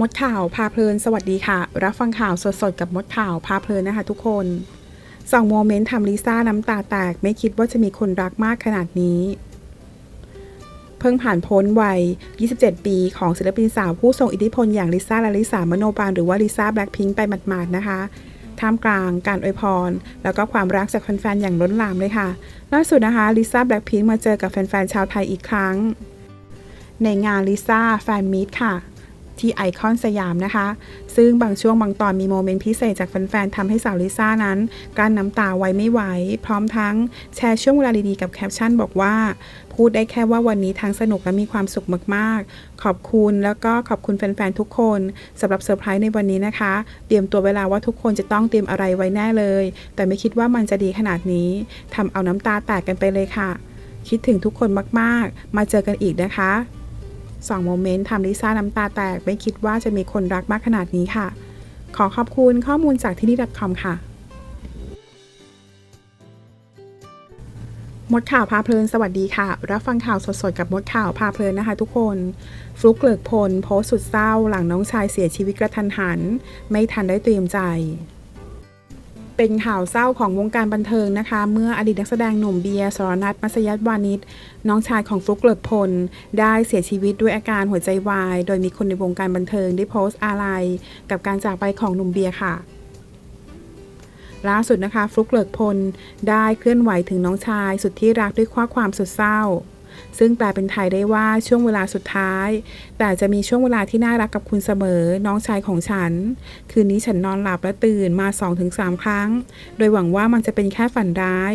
มดข่าวพาเพลินสวัสดีค่ะ รับฟังข่าวสดๆกับมดข่าวพาเพลินนะคะทุกคนสองโมเมนต์ทำลิซ่าน้ำตาแตกไม่คิดว่าจะมีคนรักมากขนาดนี้ เพิ่งผ่านพ้นวัย 27 ปีของศิลปินสาวผู้ทรงอิทธิพลอย่างลิซ่าและลิซ่ามโนบาลหรือว่าลิซ่าแบล็คพิงค์ไปหมาดๆนะคะท่ามกลางการอวยพร แล้วก็ความรักจากแฟนๆอย่างล้นหลามเลยค่ะล่าสุดนะคะลิซ่าแบล็คพิงค์มาเจอกับแฟนๆชาวไทยอีกครั้ง ในงานลิซ่าแฟนมีตค่ะ ที่ไอคอนสยามนะคะ ซึ่งบางช่วงบางตอนมีโมเมนต์พิเศษจากแฟนๆทำให้สาวลิซ่านั้นกลั้นน้ำตาไว้ไม่ไหว พร้อมทั้งแชร์ช่วงเวลาดีๆกับแคปชั่นบอกว่า พูดได้แค่ว่าวันนี้ทั้งสนุกและมีความสุขมากๆ ขอบคุณแล้วก็ขอบคุณแฟนๆทุกคนสำหรับเซอร์ไพรส์ในวันนี้นะคะ เตรียมตัวเวลาว่าทุกคนจะต้องเตรียมอะไรไว้แน่เลย แต่ไม่คิดว่ามันจะดีขนาดนี้ทำเอาน้ำตาแตกกันไปเลยค่ะ คิดถึงทุกคนมากๆ มาเจอกันอีกนะคะ สองโมเมนต์ทำลิซ่าน้ำตาแตก ไม่คิดว่าจะมีคนรักมากขนาดนี้ค่ะ ขอขอบคุณข้อมูลจากที่นี่ .com ค่ะ มดข่าวพาเพลินสวัสดีค่ะ รับฟังข่าวสดๆ กับมดข่าวพาเพลินนะคะทุกคน ฟลุกเกลิกพล โพสต์สุดเศร้า หลังน้องชายเสียชีวิตกระทันหัน ไม่ทันได้เตรียมใจ เป็นข่าวเศร้าของวงการบันเทิงนะคะ เมื่ออดีตนักแสดงหนุ่มเบียร์สรนัทมัสยัตวานิชน้องชายของฟลุกเกลิกพล ได้เสียชีวิตด้วยอาการหัวใจวาย โดยมีคนในวงการบันเทิงได้โพสต์อาลัยกับการจากไปของหนุ่มเบียร์ค่ะล่าสุดนะคะฟลุกเลิกพล ได้เคลื่อนไหวถึงน้องชายสุดที่รักด้วยข้อความสุดเศร้า ซึ่งแปลเป็นไทยได้ว่าช่วงเวลาสุดท้าย แต่จะมีช่วงเวลาที่น่ารักกับคุณเสมอ น้องชายของฉัน คืนนี้ฉันนอนหลับและตื่นมา 2-3 ครั้ง โดยหวังว่ามันจะเป็นแค่ฝันร้าย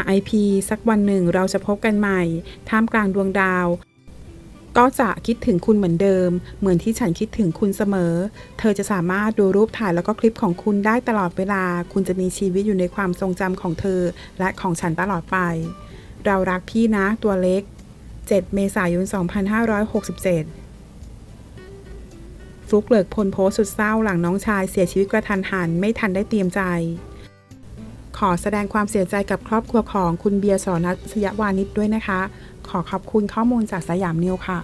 RIP สักวันหนึ่งเราจะพบกันใหม่ ท่ามกลางดวงดาว ก็จะคิดถึงคุณเหมือนเดิม เหมือนที่ฉันคิดถึงคุณเสมอ เธอจะสามารถดูรูปถ่ายแล้วก็คลิปของคุณได้ตลอดเวลา คุณจะมีชีวิตอยู่ในความทรงจำของเธอ และของฉันตลอดไป เรารักพี่นะตัวเล็ก 7 เมษายน 2567 ฟลุกเลิกพลโพสสุดเศร้าหลังน้องชายเสียชีวิตกระทันหัน ไม่ทันได้เตรียมใจ ขอแสดงความเสียใจกับครอบครัวของคุณเบียร์สรนัทสยวานิชด้วยนะคะ ขอขอบคุณข้อมูลจากสยามนิวค่ะ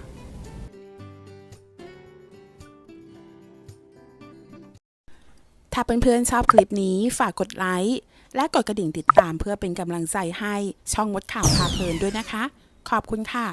ถ้าเพื่อนๆชอบคลิปนี้ฝากกดไลค์ และกดกระดิ่งติดตามเพื่อเป็นกำลังใจให้ช่องมดข่าวพาเพลินด้วยนะคะ ขอบคุณค่ะ